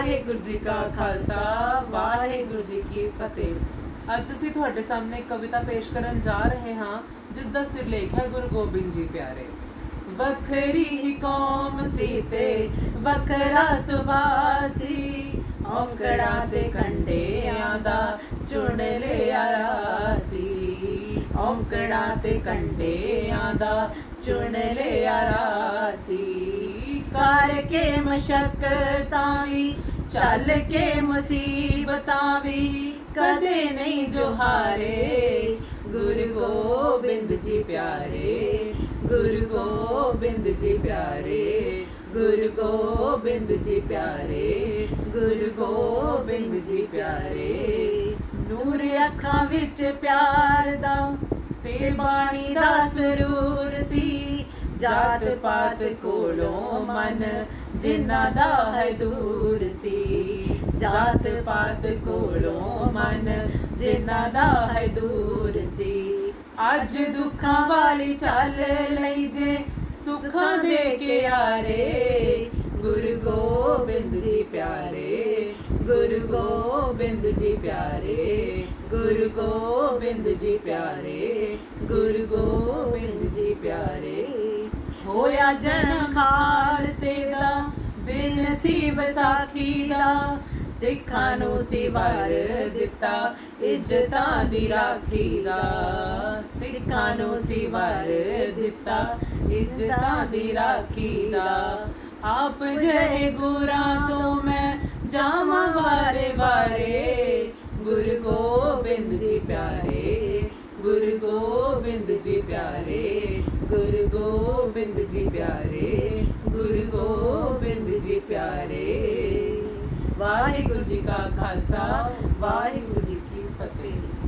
ਵਾਹਿਗੁਰੂ ਜੀ ਕਾ ਖਾਲਸਾ ਵਾਹਿਗੁਰੂ ਜੀ ਕੀ ਫਤਿਹ ਅੱਜ ਅਸੀਂ ਤੁਹਾਡੇ ਸਾਹਮਣੇ ਇੱਕ ਕਵਿਤਾ ਪੇਸ਼ ਕਰਨ ਜਾ ਰਹੇ ਹਾਂ ਜਿਸ ਦਾ ਸਿਰਲੇਖ ਹੈ ਗੁਰੂ ਗੋਬਿੰਦ ਜੀ ਪਿਆਰੇ ਵੱਖਰੀ ਹੀ ਕੌਮ ਸੀ ਤੇ ਵੱਖਰਾ ਸੁਭਾਅ ਸੀ ਔਂਕੜਾਂ ਤੇ ਕੰਡਿਆਂ ਦਾ ਚੁਣ ਲਿਆ ਰਾਸੀ ਔਂਕੜਾਂ ਤੇ ਕੰਡਿਆਂ ਦਾ ਚੁਣ ਲਿਆ ਰਾਸੀ ਕਰਕੇ ਮਸ਼ਕਤਾਂ ਵੀ ਚੱਲ ਕੇ ਮੁਸੀਬਤਾਂ ਵੀ ਕਦੇ ਨਹੀਂ ਜੋਹਾਰੇ। ਗੁਰੂ ਗੋਬਿੰਦ ਜੀ ਪਿਆਰੇ, ਗੁਰੂ ਗੋਬਿੰਦ ਜੀ ਪਿਆਰੇ, ਗੁਰੂ ਗੋਬਿੰਦ ਜੀ ਪਿਆਰੇ, ਗੁਰੂ ਗੋਬਿੰਦ ਜੀ ਪਿਆਰੇ। ਨੂਰ ਅੱਖਾਂ ਵਿੱਚ ਪਿਆਰ ਦਾ ਤੇ ਬਾਣੀ ਦਾ ਸਰੂਰ ਜਾਤ ਪਾਤ ਕੋਲੋਂ ਮਨ, ਜਿਨ੍ਹਾਂ ਦਾ ਹੈ ਦੂਰ ਸੀ। ਜਾਤ ਪਾਤ ਕੋਲੋਂ ਮਨ, ਜਿਨ੍ਹਾਂ ਦਾ ਹੈ ਦੂਰ ਸੀ। ਅੱਜ ਦੁੱਖਾਂ ਵਾਲੀ ਚੱਲ ਲਈ ਜੇ, ਸੁੱਖਾਂ ਦੇ ਕੇ ਆਰੇ ਗੁਰੂ ਗੋਬਿੰਦ ਜੀ ਪਿਆਰੇ, ਗੁਰੂ ਗੋਬਿੰਦ ਜੀ ਪਿਆਰੇ, ਗੁਰੂ ਗੋਬਿੰਦ ਜੀ ਪਿਆਰੇ, ਗੁਰੂ ਗੋਬਿੰਦ ਜੀ ਪਿਆਰੇ। ਹੋਇਆ ਜਨਮ ਖਾਲਸੇ ਦਾ ਦਿਨ ਸੀ ਵਿਸਾਖੀ ਦਾ ਸਿੱਖਾਂ ਨੂੰ ਸੀ ਵਰ ਦਿੱਤਾ ਇੱਜ਼ਤਾਂ ਦੀ ਰਾਖੀ ਦਾ ਸਿੱਖਾਂ ਨੂੰ ਸੀ ਵਰ ਦਿੱਤਾ ਇੱਜ਼ਤਾਂ ਦੀ ਰਾਖੀ ਦਾ ਆਪ ਜਿਹੇ ਗੁਰਾਂ ਤੋਂ ਮੈਂ ਜਾਵਾਂ ਵਾਰੇ ਵਾਰੇ ਗੁਰੂ ਗੋਬਿੰਦ ਜੀ ਪਿਆਰੇ ਗੁਰੂ ਗੋਬਿੰਦ ਜੀ ਪਿਆਰੇ ਗੁਰੂ ਗੋਬਿੰਦ ਜੀ ਪਿਆਰੇ ਗੁਰੂ ਗੋਬਿੰਦ ਜੀ ਪਿਆਰੇ ਵਾਹਿਗੁਰੂ ਜੀ ਕਾ ਖਾਲਸਾ ਵਾਹਿਗੁਰੂ ਜੀ ਕੀ ਫਤਿਹ